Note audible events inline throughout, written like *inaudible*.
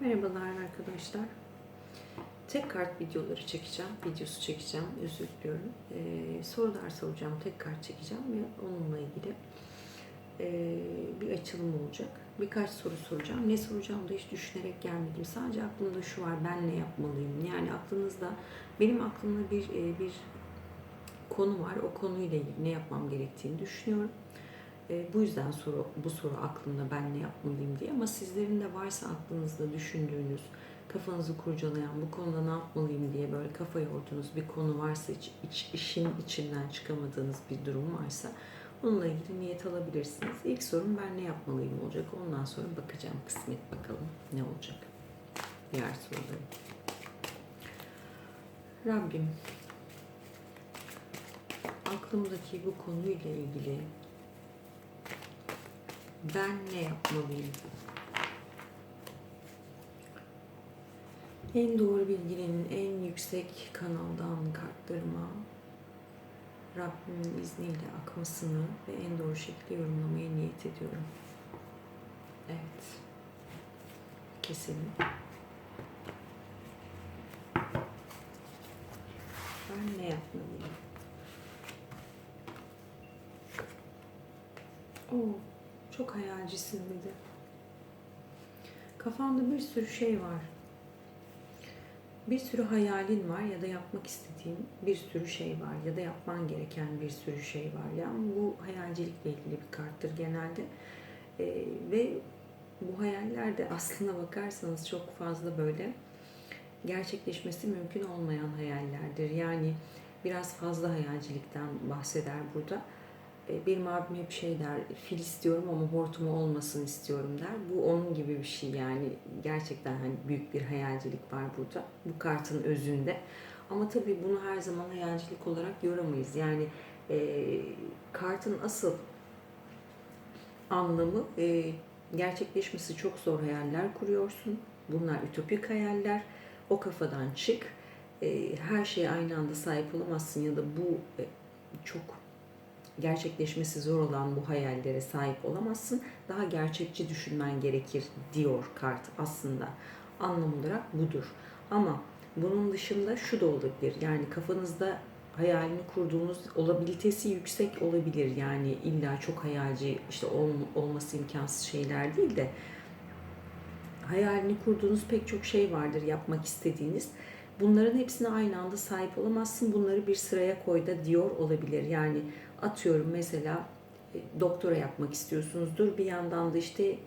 Merhabalar arkadaşlar. Tek kart videoları çekeceğim, videosu çekeceğim, özür diliyorum. Ee, sorular soracağım, tek kart çekeceğim ve onunla ilgili ee, bir açılım olacak. Birkaç soru soracağım. Ne soracağım da hiç düşünerek gelmedim. Sadece aklımda şu var, ben ne yapmalıyım? Yani aklınızda, benim aklımda bir e, bir konu var. O konuyla ilgili ne yapmam gerektiğini düşünüyorum. E, bu yüzden soru, bu soru aklımda ben ne yapmalıyım diye. Ama sizlerin de varsa aklınızda düşündüğünüz, kafanızı kurcalayan, bu konuda ne yapmalıyım diye böyle kafa yorduğunuz bir konu varsa, iç, iç, işin içinden çıkamadığınız bir durum varsa onunla ilgili niyet alabilirsiniz. İlk sorum ben ne yapmalıyım olacak. Ondan sonra bakacağım kısmet bakalım ne olacak. Diğer sorularım. Rabbim aklımdaki bu konuyla ilgili ben ne yapmalıyım? En doğru bilginin en yüksek kanaldan kartlarıma Rabbimin izniyle akmasını ve en doğru şekilde yorumlamaya niyet ediyorum. Evet. Keselim. Ben ne yapmalıyım? Oo, çok hayalcisin dedi. Kafanda bir sürü şey var. Bir sürü hayalin var ya da yapmak istediğin bir sürü şey var ya da yapman gereken bir sürü şey var. Yani bu hayalcilikle ilgili bir karttır genelde. Ee, ve bu hayaller de aslına bakarsanız çok fazla böyle gerçekleşmesi mümkün olmayan hayallerdir. Yani biraz fazla hayalcilikten bahseder burada. E, benim abim hep şey der, fil istiyorum ama hortumu olmasın istiyorum der. Bu onun gibi bir şey yani gerçekten hani büyük bir hayalcilik var burada bu kartın özünde. Ama tabii bunu her zaman hayalcilik olarak yoramayız. Yani e, kartın asıl anlamı e, gerçekleşmesi çok zor hayaller kuruyorsun. Bunlar ütopik hayaller. O kafadan çık. E, her şeye aynı anda sahip olamazsın ya da bu e, çok gerçekleşmesi zor olan bu hayallere sahip olamazsın. Daha gerçekçi düşünmen gerekir diyor kart aslında. Anlam olarak budur. Ama bunun dışında şu da olabilir. Yani kafanızda hayalini kurduğunuz olabilitesi yüksek olabilir. Yani illa çok hayalci işte ol, olması imkansız şeyler değil de hayalini kurduğunuz pek çok şey vardır yapmak istediğiniz. Bunların hepsine aynı anda sahip olamazsın. Bunları bir sıraya koy da diyor olabilir. Yani atıyorum mesela e, doktora yapmak istiyorsunuzdur. Bir yandan da işte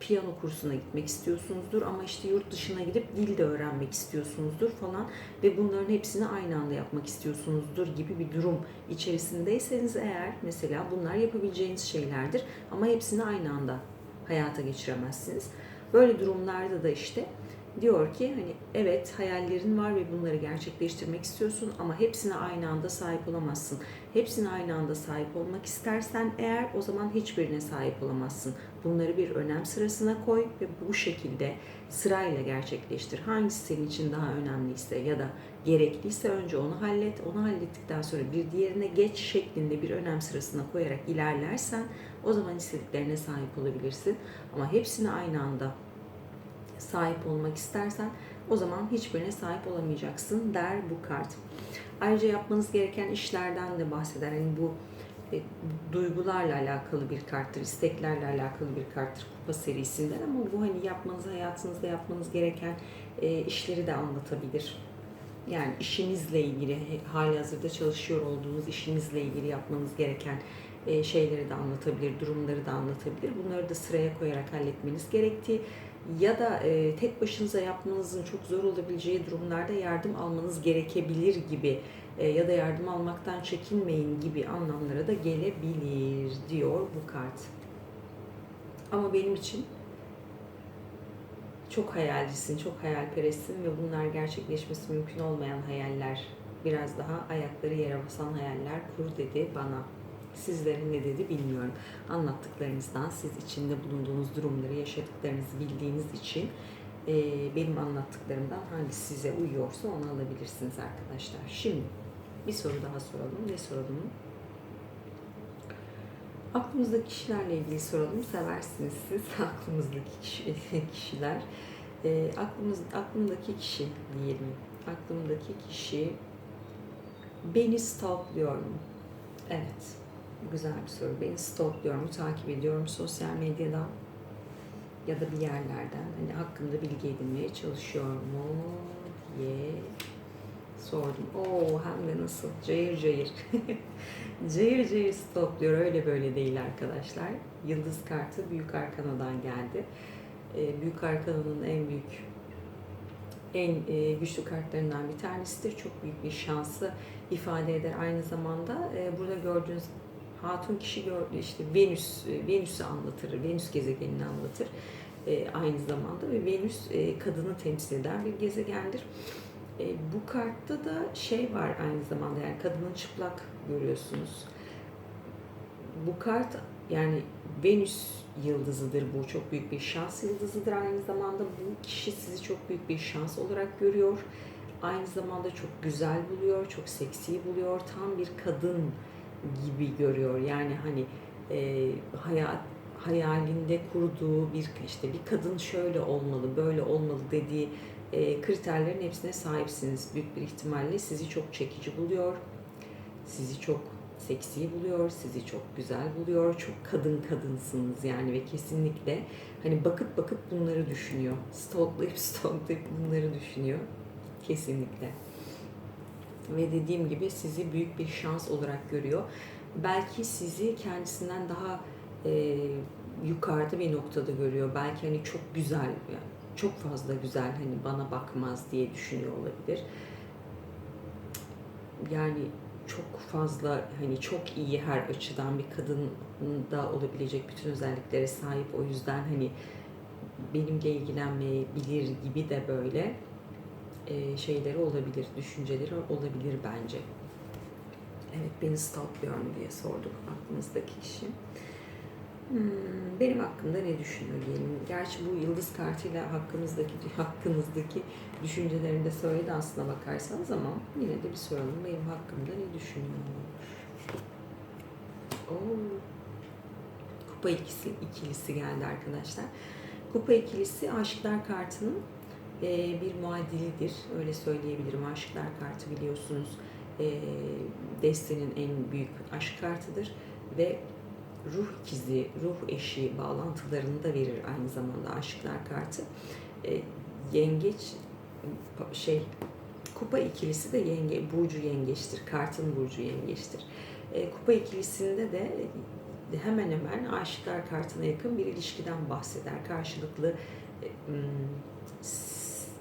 piyano kursuna gitmek istiyorsunuzdur ama işte yurt dışına gidip dil de öğrenmek istiyorsunuzdur falan ve bunların hepsini aynı anda yapmak istiyorsunuzdur gibi bir durum içerisindeyseniz eğer mesela bunlar yapabileceğiniz şeylerdir ama hepsini aynı anda hayata geçiremezsiniz. Böyle durumlarda da işte diyor ki hani evet hayallerin var ve bunları gerçekleştirmek istiyorsun ama hepsine aynı anda sahip olamazsın. Hepsine aynı anda sahip olmak istersen eğer o zaman hiçbirine sahip olamazsın. Bunları bir önem sırasına koy ve bu şekilde sırayla gerçekleştir. Hangisi senin için daha önemliyse ya da gerekliyse önce onu hallet. Onu hallettikten sonra bir diğerine geç şeklinde bir önem sırasına koyarak ilerlersen o zaman istediklerine sahip olabilirsin. Ama hepsini aynı anda sahip olmak istersen o zaman hiçbirine sahip olamayacaksın der bu kart. Ayrıca yapmanız gereken işlerden de bahseder. Yani bu e, duygularla alakalı bir karttır, isteklerle alakalı bir karttır kupa serisinden ama bu hani yapmanız, hayatınızda yapmanız gereken e, işleri de anlatabilir. Yani işinizle ilgili, hali hazırda çalışıyor olduğunuz işinizle ilgili yapmanız gereken e, şeyleri de anlatabilir, durumları da anlatabilir. Bunları da sıraya koyarak halletmeniz gerektiği ya da e, tek başınıza yapmanızın çok zor olabileceği durumlarda yardım almanız gerekebilir gibi e, ya da yardım almaktan çekinmeyin gibi anlamlara da gelebilir diyor bu kart. Ama benim için çok hayalcisin, çok hayalperestsin ve bunlar gerçekleşmesi mümkün olmayan hayaller. Biraz daha ayakları yere basan hayaller kur dedi bana. Sizlerin ne dedi bilmiyorum. Anlattıklarınızdan, siz içinde bulunduğunuz durumları, yaşadıklarınızı bildiğiniz için e, benim anlattıklarımdan hangisi size uyuyorsa onu alabilirsiniz arkadaşlar. Şimdi bir soru daha soralım. Ne soralım? Aklımızdaki kişilerle ilgili soralım. Seversiniz siz *laughs* aklımızdaki kişi, kişiler. E, aklımız, aklımdaki kişi diyelim. Aklımdaki kişi beni stalkluyor mu? Evet. Güzel bir soru. Beni stalkluyor mu? Takip ediyorum sosyal medyadan ya da bir yerlerden. Hani hakkında bilgi edinmeye çalışıyor mu? Ye. Sordum. Oo hem de nasıl? Cayır cayır. *laughs* cayır cayır stalkluyor. Öyle böyle değil arkadaşlar. Yıldız kartı Büyük Arkana'dan geldi. Ee, Büyük Arkana'nın en büyük en e, güçlü kartlarından bir tanesidir. Çok büyük bir şansı ifade eder aynı zamanda. E, burada gördüğünüz hatun kişi gördü işte Venüs e, Venüs'ü anlatır. Venüs gezegenini anlatır. E, aynı zamanda ve Venüs e, kadını temsil eden bir gezegendir. E, bu kartta da şey var aynı zamanda yani kadının çıplak görüyorsunuz. Bu kart yani Venüs yıldızıdır bu. Çok büyük bir şans yıldızıdır aynı zamanda. Bu kişi sizi çok büyük bir şans olarak görüyor. Aynı zamanda çok güzel buluyor, çok seksi buluyor. Tam bir kadın gibi görüyor. Yani hani e, hayat hayalinde kurduğu bir işte bir kadın şöyle olmalı, böyle olmalı dediği e, kriterlerin hepsine sahipsiniz. Büyük bir ihtimalle sizi çok çekici buluyor. Sizi çok seksi buluyor, sizi çok güzel buluyor, çok kadın kadınsınız yani ve kesinlikle hani bakıp bakıp bunları düşünüyor. Stalklayıp *laughs* stalklayıp bunları düşünüyor. Kesinlikle. Ve dediğim gibi sizi büyük bir şans olarak görüyor. Belki sizi kendisinden daha e, yukarıda bir noktada görüyor. Belki hani çok güzel, yani çok fazla güzel hani bana bakmaz diye düşünüyor olabilir. Yani çok fazla hani çok iyi her açıdan bir kadında olabilecek bütün özelliklere sahip. O yüzden hani benimle ilgilenmeyebilir gibi de böyle e, şeyleri olabilir, düşünceleri olabilir bence. Evet beni stalkluyor mu diye sorduk aklımızdaki kişi. Hmm, benim hakkımda ne düşünüyor diyelim. Gerçi bu yıldız kartıyla hakkınızdaki hakkınızdaki düşüncelerini de söyledi aslına bakarsanız ama yine de bir soralım. Benim hakkımda ne düşünüyor? Oo. Kupa ikisi, ikilisi geldi arkadaşlar. Kupa ikilisi aşklar kartının e, bir muadilidir. Öyle söyleyebilirim. Aşklar kartı biliyorsunuz e, destenin en büyük aşk kartıdır ve ruh ikizi, ruh eşi bağlantılarını da verir aynı zamanda aşklar kartı. E, yengeç şey kupa ikilisi de yenge burcu yengeçtir. Kartın burcu yengeçtir. Kupa ikilisinde de hemen hemen aşıklar kartına yakın bir ilişkiden bahseder. Karşılıklı e,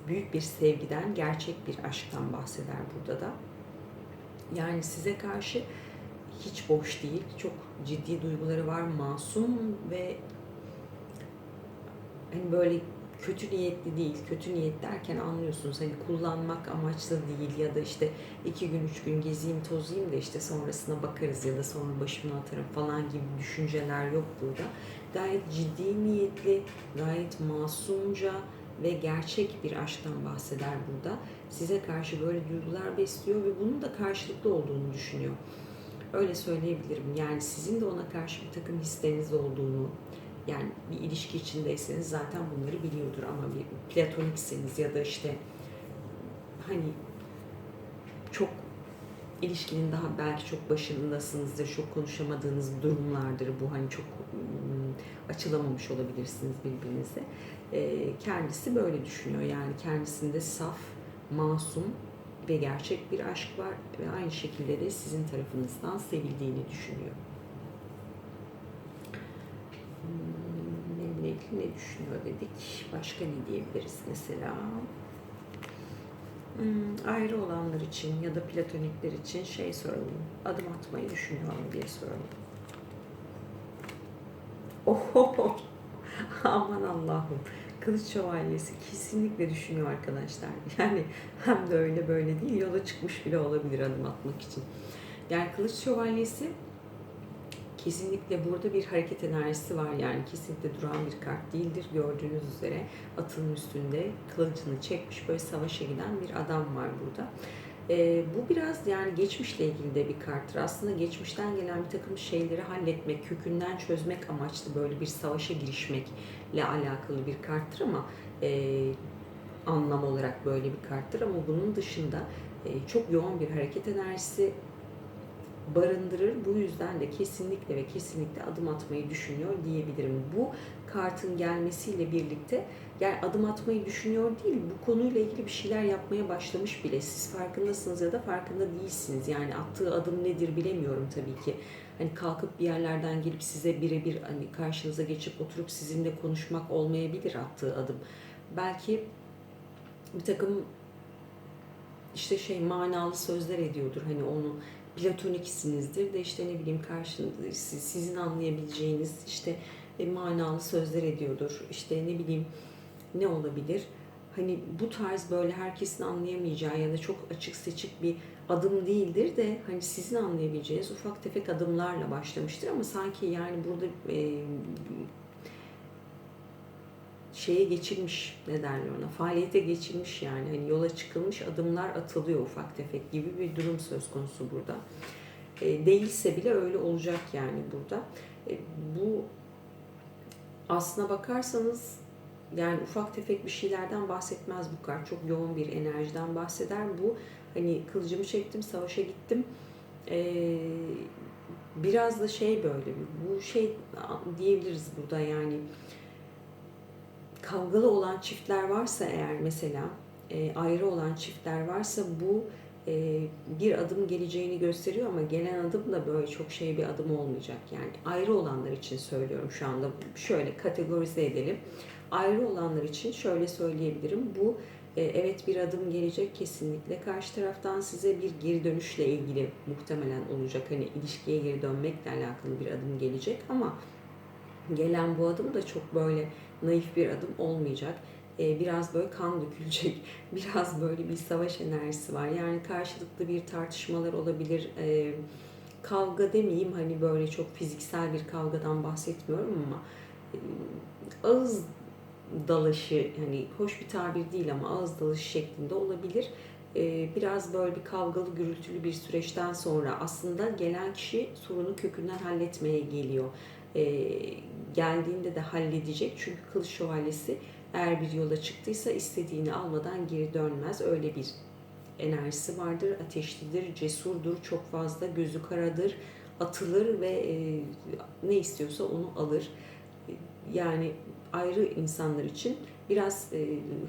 büyük bir sevgiden, gerçek bir aşktan bahseder burada da. Yani size karşı hiç boş değil. Çok ciddi duyguları var. Masum ve hani böyle kötü niyetli değil. Kötü niyet derken anlıyorsunuz hani kullanmak amaçlı değil ya da işte iki gün üç gün gezeyim tozayım da işte sonrasına bakarız ya da sonra başımı atarım falan gibi düşünceler yok burada. Gayet ciddi niyetli, gayet masumca ve gerçek bir aşktan bahseder burada. Size karşı böyle duygular besliyor ve bunun da karşılıklı olduğunu düşünüyor. Öyle söyleyebilirim. Yani sizin de ona karşı bir takım hisleriniz olduğunu, yani bir ilişki içindeyseniz zaten bunları biliyordur ama bir platonikseniz ya da işte hani çok ilişkinin daha belki çok başındasınızdır, çok konuşamadığınız durumlardır bu hani çok açılamamış olabilirsiniz birbirinize. kendisi böyle düşünüyor yani kendisinde saf, masum ve gerçek bir aşk var ve aynı şekilde de sizin tarafınızdan sevildiğini düşünüyor. Hmm, benimle ilgili ne düşünüyor dedik. Başka ne diyebiliriz mesela? Hmm, ayrı olanlar için ya da platonikler için şey soralım. Adım atmayı düşünüyor mu diye soralım. Oho, *laughs* aman Allah'ım. Kılıç Şövalyesi kesinlikle düşünüyor arkadaşlar. *laughs* Yani hem de öyle böyle değil yola çıkmış bile olabilir adım atmak için. Yani Kılıç Şövalyesi kesinlikle burada bir hareket enerjisi var. Yani kesinlikle duran bir kart değildir. Gördüğünüz üzere atın üstünde kılıcını çekmiş böyle savaşa giden bir adam var burada. E, bu biraz yani geçmişle ilgili de bir karttır. Aslında geçmişten gelen bir takım şeyleri halletmek, kökünden çözmek amaçlı böyle bir savaşa girişmekle alakalı bir karttır ama e, anlam olarak böyle bir karttır. Ama bunun dışında e, çok yoğun bir hareket enerjisi barındırır. Bu yüzden de kesinlikle ve kesinlikle adım atmayı düşünüyor diyebilirim. Bu kartın gelmesiyle birlikte yani adım atmayı düşünüyor değil, bu konuyla ilgili bir şeyler yapmaya başlamış bile. Siz farkındasınız ya da farkında değilsiniz. Yani attığı adım nedir bilemiyorum tabii ki. Hani kalkıp bir yerlerden gelip size birebir hani karşınıza geçip oturup sizinle konuşmak olmayabilir attığı adım. Belki bir takım işte şey manalı sözler ediyordur. Hani onu platoniksinizdir de işte ne bileyim karşınızda sizin anlayabileceğiniz işte e, manalı sözler ediyordur. İşte ne bileyim ne olabilir? Hani bu tarz böyle herkesin anlayamayacağı ya da çok açık seçik bir adım değildir de hani sizin anlayabileceğiniz ufak tefek adımlarla başlamıştır ama sanki yani burada e, şeye geçilmiş ne derler ona faaliyete geçilmiş yani hani yola çıkılmış adımlar atılıyor ufak tefek gibi bir durum söz konusu burada. E, değilse bile öyle olacak yani burada. E, bu aslına bakarsanız yani ufak tefek bir şeylerden bahsetmez bu kart. Çok yoğun bir enerjiden bahseder. Bu hani kılıcımı çektim, savaşa gittim. Ee, biraz da şey böyle bu şey diyebiliriz burada yani kavgalı olan çiftler varsa eğer mesela e, ayrı olan çiftler varsa bu e, bir adım geleceğini gösteriyor ama gelen adım da böyle çok şey bir adım olmayacak. Yani ayrı olanlar için söylüyorum şu anda. Şöyle kategorize edelim. Ayrı olanlar için şöyle söyleyebilirim. Bu e, evet bir adım gelecek kesinlikle. Karşı taraftan size bir geri dönüşle ilgili muhtemelen olacak. Hani ilişkiye geri dönmekle alakalı bir adım gelecek ama gelen bu adım da çok böyle naif bir adım olmayacak. E, biraz böyle kan dökülecek, *laughs* biraz böyle bir savaş enerjisi var. Yani karşılıklı bir tartışmalar olabilir. E, kavga demeyeyim hani böyle çok fiziksel bir kavgadan bahsetmiyorum ama ağız dalaşı hani hoş bir tabir değil ama ağız dalaşı şeklinde olabilir. Biraz böyle bir kavgalı gürültülü bir süreçten sonra aslında gelen kişi sorunu kökünden halletmeye geliyor. Geldiğinde de halledecek çünkü kılıç şövalyesi eğer bir yola çıktıysa istediğini almadan geri dönmez. Öyle bir enerjisi vardır. Ateşlidir, cesurdur, çok fazla gözü karadır, atılır ve e, ne istiyorsa onu alır. Yani ayrı insanlar için biraz e,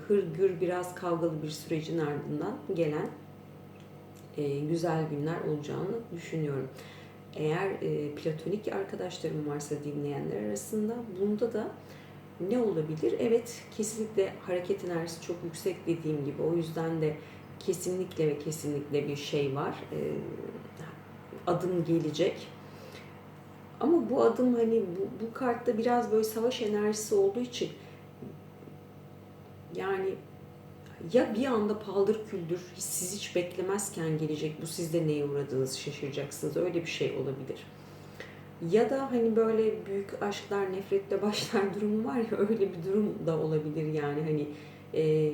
hırgür, biraz kavgalı bir sürecin ardından gelen e, güzel günler olacağını düşünüyorum. Eğer e, platonik arkadaşlarım varsa dinleyenler arasında bunda da ne olabilir? Evet kesinlikle hareket enerjisi çok yüksek dediğim gibi o yüzden de kesinlikle ve kesinlikle bir şey var. E, adım gelecek. Ama bu adım hani bu, bu kartta biraz böyle savaş enerjisi olduğu için yani ya bir anda paldır küldür siz hiç beklemezken gelecek bu sizde neye uğradığınızı şaşıracaksınız öyle bir şey olabilir. Ya da hani böyle büyük aşklar nefretle *laughs* başlar durumu var ya öyle bir durum da olabilir yani hani e,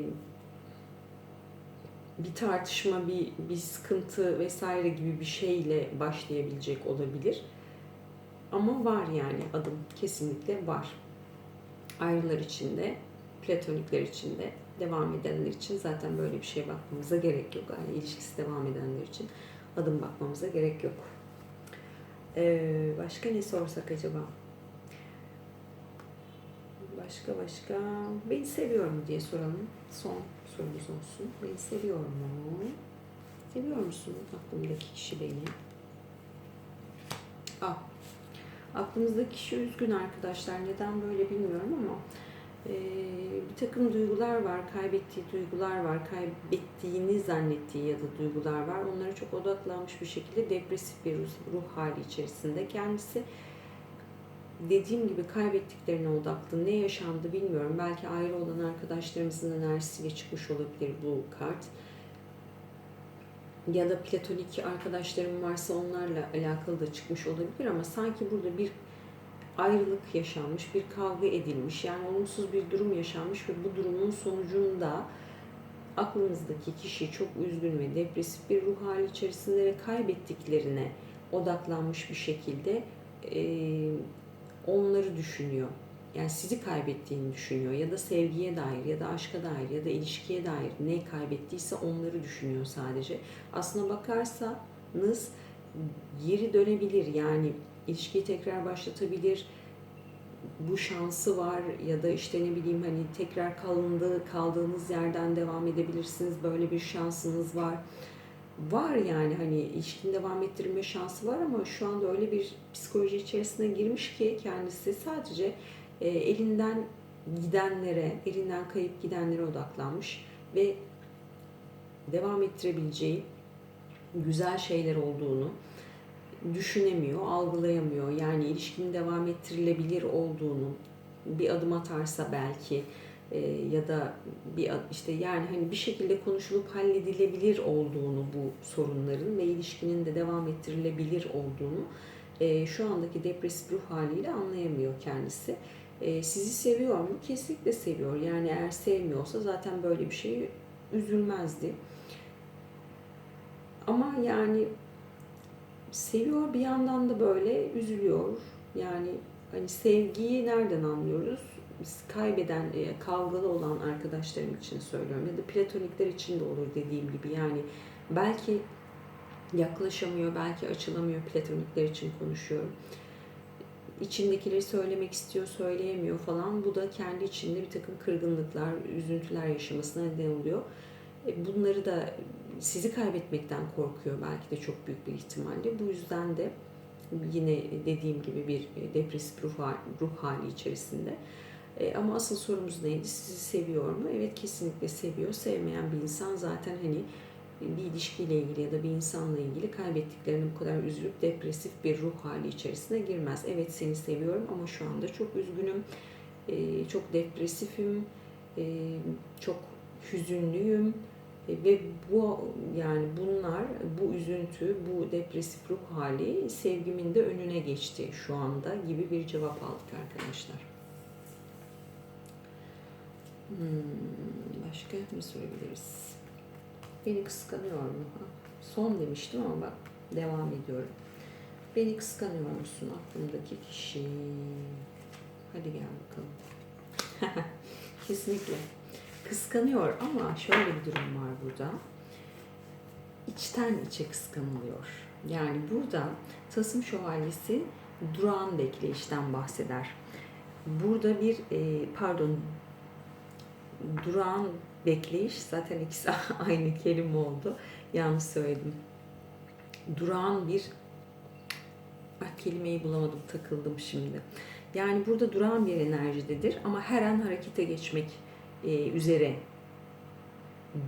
bir tartışma, bir, bir sıkıntı vesaire gibi bir şeyle başlayabilecek olabilir. Ama var yani adım kesinlikle var. Ayrılar içinde, platonikler içinde, devam edenler için zaten böyle bir şeye bakmamıza gerek yok. Yani ilişkisi devam edenler için adım bakmamıza gerek yok. Ee, başka ne sorsak acaba? Başka başka. Beni seviyor mu diye soralım. Son sorumuz olsun. Beni seviyor mu? Seviyor musun aklımdaki kişi beni? Ah. Aklımızdaki kişi üzgün arkadaşlar. Neden böyle bilmiyorum ama e, bir takım duygular var, kaybettiği duygular var, kaybettiğini zannettiği ya da duygular var. Onlara çok odaklanmış bir şekilde depresif bir ruh, hali içerisinde. Kendisi dediğim gibi kaybettiklerine odaklı. Ne yaşandı bilmiyorum. Belki ayrı olan arkadaşlarımızın enerjisiyle çıkmış olabilir bu kart. Ya da platonik arkadaşlarım varsa onlarla alakalı da çıkmış olabilir ama sanki burada bir ayrılık yaşanmış, bir kavga edilmiş. Yani olumsuz bir durum yaşanmış ve bu durumun sonucunda aklınızdaki kişi çok üzgün ve depresif bir ruh hali içerisinde ve kaybettiklerine odaklanmış bir şekilde e, onları düşünüyor. Yani sizi kaybettiğini düşünüyor ya da sevgiye dair ya da aşka dair ya da ilişkiye dair ne kaybettiyse onları düşünüyor sadece. Aslına bakarsanız yeri dönebilir yani ilişkiyi tekrar başlatabilir, bu şansı var ya da işte ne bileyim hani tekrar kalındığı kaldığınız yerden devam edebilirsiniz. Böyle bir şansınız var. Var yani hani ilişkin devam ettirme şansı var ama şu anda öyle bir psikoloji içerisine girmiş ki kendisi sadece e, elinden gidenlere, elinden kayıp gidenlere odaklanmış ve devam ettirebileceği güzel şeyler olduğunu, düşünemiyor, algılayamıyor. Yani ilişkinin devam ettirilebilir olduğunu bir adım atarsa belki e, ya da bir işte yani hani bir şekilde konuşulup halledilebilir olduğunu bu sorunların ve ilişkinin de devam ettirilebilir olduğunu e, şu andaki depresif ruh haliyle anlayamıyor kendisi. E, sizi seviyor mu? Kesinlikle seviyor. Yani eğer sevmiyorsa zaten böyle bir şey üzülmezdi. Ama yani seviyor bir yandan da böyle üzülüyor. Yani hani sevgiyi nereden anlıyoruz? Biz kaybeden, e, kavgalı olan arkadaşlarım için söylüyorum ya da platonikler için de olur dediğim gibi yani belki yaklaşamıyor, belki açılamıyor platonikler için konuşuyorum. İçindekileri söylemek istiyor, söyleyemiyor falan. Bu da kendi içinde bir takım kırgınlıklar, üzüntüler yaşamasına neden oluyor. E, bunları da sizi kaybetmekten korkuyor belki de çok büyük bir ihtimalle. Bu yüzden de yine dediğim gibi bir depresif ruh hali, ruh hali içerisinde. E, ama asıl sorumuz neydi? Sizi seviyor mu? Evet kesinlikle seviyor. Sevmeyen bir insan zaten hani bir ilişkiyle ilgili ya da bir insanla ilgili kaybettiklerini bu kadar üzülüp depresif bir ruh hali içerisine girmez. Evet seni seviyorum ama şu anda çok üzgünüm, e, çok depresifim, e, çok hüzünlüyüm, e, ve bu yani bunlar, bu üzüntü, bu depresif ruh hali sevgimin de önüne geçti şu anda gibi bir cevap aldık arkadaşlar. Hmm, başka ne sorabiliriz? Beni kıskanıyor mu? Son demiştim ama bak devam ediyorum. Beni kıskanıyor musun aklımdaki kişi? Hadi gel bakalım. *laughs* Kesinlikle kıskanıyor ama şöyle bir durum var burada. İçten içe kıskanılıyor. Yani burada Tasım Şövalyesi durağan bekleyişten bahseder. Burada bir e, pardon durağan bekleyiş zaten ikisi *laughs* aynı kelime oldu. Yanlış söyledim. Durağan bir ah, kelimeyi bulamadım takıldım şimdi. Yani burada duran bir enerjidedir ama her an harekete geçmek e, üzere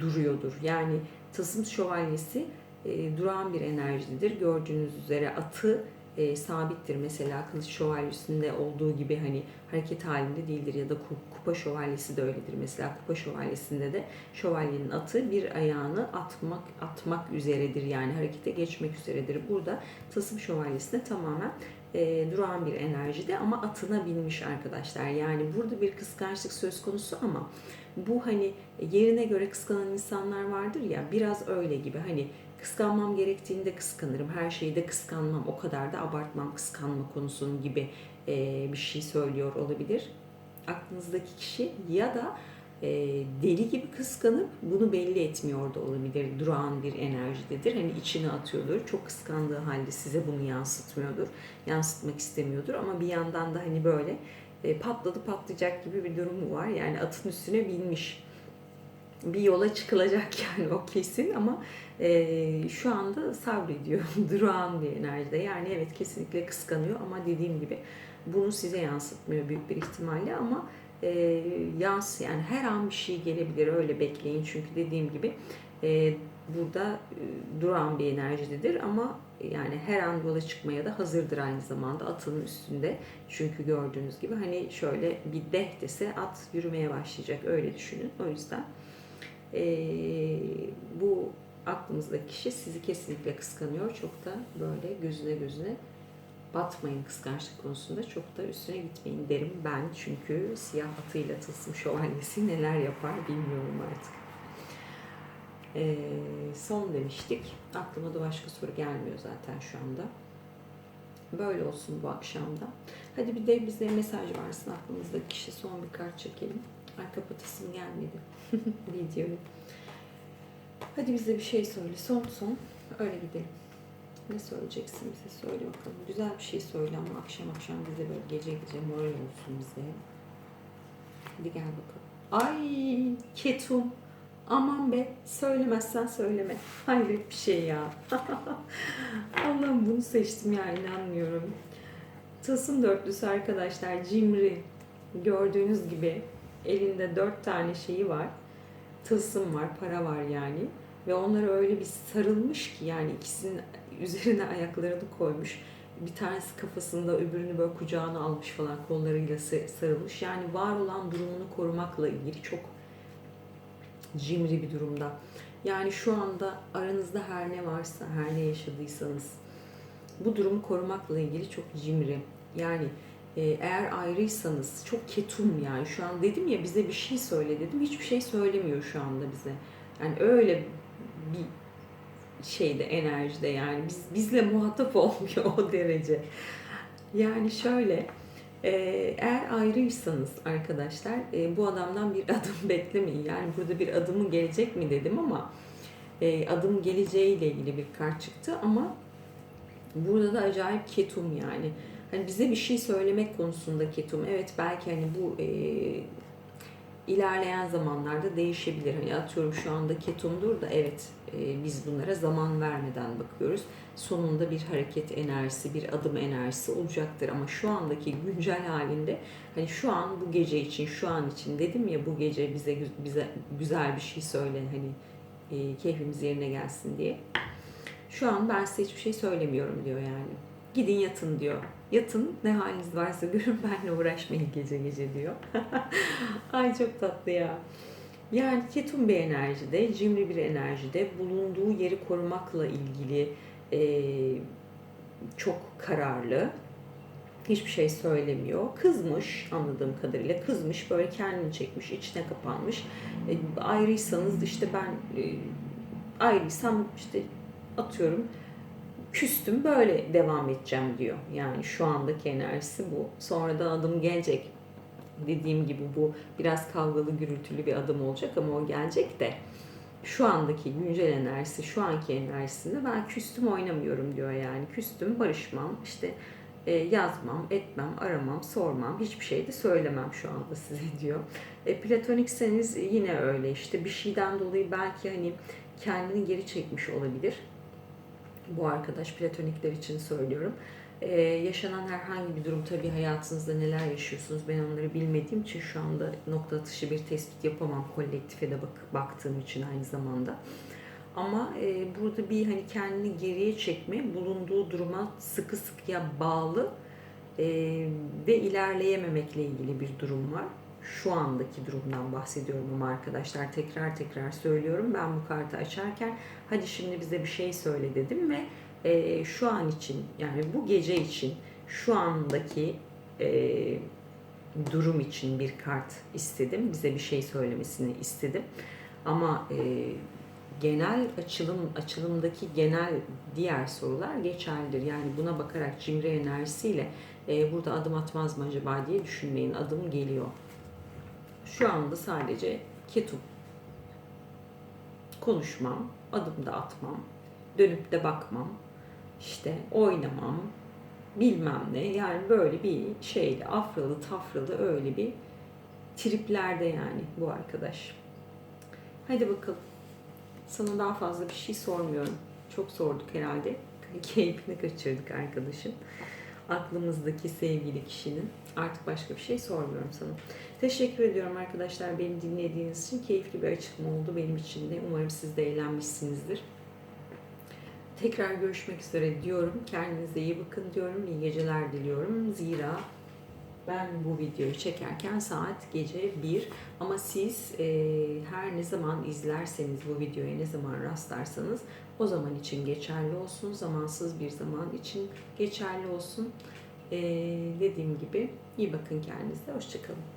duruyordur. Yani Tılsım Şövalyesi e, duran bir enerjidir. Gördüğünüz üzere atı e, sabittir. Mesela Kılıç Şövalyesi'nde olduğu gibi hani hareket halinde değildir ya da Kupa Şövalyesi de öyledir. Mesela Kupa Şövalyesi'nde de şövalyenin atı bir ayağını atmak atmak üzeredir. Yani harekete geçmek üzeredir. Burada Tasım Şövalyesi'nde tamamen e, duran bir enerjide ama atına binmiş arkadaşlar. Yani burada bir kıskançlık söz konusu ama bu hani yerine göre kıskanan insanlar vardır ya biraz öyle gibi hani kıskanmam gerektiğinde kıskanırım. Her şeyi de kıskanmam. O kadar da abartmam kıskanma konusunun gibi e, bir şey söylüyor olabilir. Aklınızdaki kişi ya da e, deli gibi kıskanıp bunu belli etmiyor da olabilir. Durağan bir enerjidedir. Hani içine atıyordur. Çok kıskandığı halde size bunu yansıtmıyordur. Yansıtmak istemiyordur ama bir yandan da hani böyle e, patladı patlayacak gibi bir durumu var. Yani atın üstüne binmiş. Bir yola çıkılacak *laughs* yani o kesin ama e, şu anda sabrediyor. *laughs* Durağan bir enerjide. Yani evet kesinlikle kıskanıyor ama dediğim gibi bunu size yansıtmıyor büyük bir ihtimalle ama e, yans yani her an bir şey gelebilir öyle bekleyin. Çünkü dediğim gibi e, burada e, duran bir enerjidedir ama yani her an yola çıkmaya da hazırdır aynı zamanda atının üstünde. Çünkü gördüğünüz gibi hani şöyle bir deh dese at yürümeye başlayacak öyle düşünün. O yüzden e, bu aklımızdaki kişi sizi kesinlikle kıskanıyor. Çok da böyle gözüne gözüne batmayın kıskançlık konusunda çok da üstüne gitmeyin derim ben. Çünkü siyah atıyla tılsım şövalyesi neler yapar bilmiyorum artık. Ee, son demiştik. Aklıma da başka soru gelmiyor zaten şu anda. Böyle olsun bu akşamda. Hadi bir de bize mesaj varsın aklımızdaki kişi son bir kart çekelim. Ay kapatasım gelmedi *laughs* videoyu. Hadi bize bir şey söyle. Son son. Öyle gidelim. Ne söyleyeceksin bize? Söyle bakalım. Güzel bir şey söyle ama akşam akşam bize böyle gece gece moral olsun bize. Hadi gel bakalım. Ay ketum. Aman be söylemezsen söyleme. Hayret bir şey ya. *laughs* Allah'ım bunu seçtim ya inanmıyorum. Tasın dörtlüsü arkadaşlar cimri. Gördüğünüz gibi elinde dört tane şeyi var. Tılsım var, para var yani. Ve onlara öyle bir sarılmış ki yani ikisinin üzerine ayaklarını koymuş. Bir tanesi kafasında öbürünü böyle kucağına almış falan kollarıyla sarılmış. Yani var olan durumunu korumakla ilgili çok cimri bir durumda. Yani şu anda aranızda her ne varsa, her ne yaşadıysanız bu durumu korumakla ilgili çok cimri. Yani e, eğer ayrıysanız çok ketum yani şu an dedim ya bize bir şey söyle dedim hiçbir şey söylemiyor şu anda bize. Yani öyle bir şeyde enerjide yani biz bizle muhatap *laughs* olmuyor o derece. Yani şöyle e, eğer ayrıysanız arkadaşlar e, bu adamdan bir *laughs* adım beklemeyin. Yani burada bir adımı gelecek mi dedim ama e, adım geleceğiyle ilgili bir kart çıktı ama burada da acayip ketum yani. Hani bize bir şey söylemek konusunda ketum. Evet belki hani bu e, ilerleyen zamanlarda değişebilir. Hani atıyorum şu anda ketumdur da evet e, biz bunlara zaman vermeden bakıyoruz. Sonunda bir hareket enerjisi, bir adım enerjisi olacaktır ama şu andaki güncel halinde hani şu an bu gece için, şu an için dedim ya bu gece bize bize güzel bir şey söyle hani e, keyfimiz yerine gelsin diye. Şu an ben size hiçbir şey söylemiyorum diyor yani. Gidin yatın diyor. Yatın ne haliniz varsa görün benle uğraşmayın gece gece diyor. *laughs* Ay çok tatlı ya. Yani ketum bir enerjide, cimri bir enerjide bulunduğu yeri korumakla ilgili e, çok kararlı. Hiçbir şey söylemiyor. Kızmış anladığım kadarıyla. Kızmış böyle kendini çekmiş, içine kapanmış. E, ayrıysanız işte ben e, ayrıysam işte atıyorum küstüm böyle devam edeceğim diyor. Yani şu andaki enerjisi bu. Sonradan adım gelecek. Dediğim gibi bu biraz kavgalı gürültülü bir adım olacak ama o gelecek de şu andaki güncel enerjisi, şu anki enerjisinde ben küstüm oynamıyorum diyor yani. Küstüm barışmam, işte e, yazmam, etmem, aramam, sormam, hiçbir şey de söylemem şu anda size *laughs* diyor. E, platonikseniz yine öyle işte bir şeyden dolayı belki hani kendini geri çekmiş olabilir bu arkadaş platonikler için söylüyorum. Ee, yaşanan herhangi bir durum tabii hayatınızda neler yaşıyorsunuz ben onları bilmediğim için şu anda nokta atışı bir tespit yapamam kolektife de bak, baktığım için aynı zamanda. Ama e, burada bir hani kendini geriye çekme, bulunduğu duruma sıkı sıkıya bağlı e, ve ilerleyememekle ilgili bir durum var. Şu andaki durumdan bahsediyorum ama arkadaşlar tekrar tekrar söylüyorum. Ben bu kartı açarken hadi şimdi bize bir şey söyle dedim ve e, şu an için yani bu gece için şu andaki e, durum için bir kart istedim. Bize bir şey söylemesini istedim. Ama e, genel açılım açılımdaki genel diğer sorular geçerlidir. Yani buna bakarak cimri enerjisiyle e, burada adım atmaz mı acaba diye düşünmeyin. Adım geliyor. Şu anda sadece ketum. Konuşmam, adım da atmam, dönüp de bakmam, işte oynamam, bilmem ne. Yani böyle bir şeydi, afralı tafralı öyle bir triplerde yani bu arkadaş. Hadi bakalım. Sana daha fazla bir şey sormuyorum. Çok sorduk herhalde. Keyfini kaçırdık arkadaşım. Aklımızdaki sevgili kişinin. Artık başka bir şey sormuyorum sana. Teşekkür ediyorum arkadaşlar beni dinlediğiniz için. Keyifli bir açıklama oldu benim için de. Umarım siz de eğlenmişsinizdir. Tekrar görüşmek üzere diyorum. Kendinize iyi bakın diyorum. İyi geceler diliyorum. Zira ben bu videoyu çekerken saat gece 1 ama siz e, her ne zaman izlerseniz bu videoya ne zaman rastlarsanız o zaman için geçerli olsun. Zamansız bir zaman için geçerli olsun. E, dediğim gibi iyi bakın kendinize. Hoşçakalın.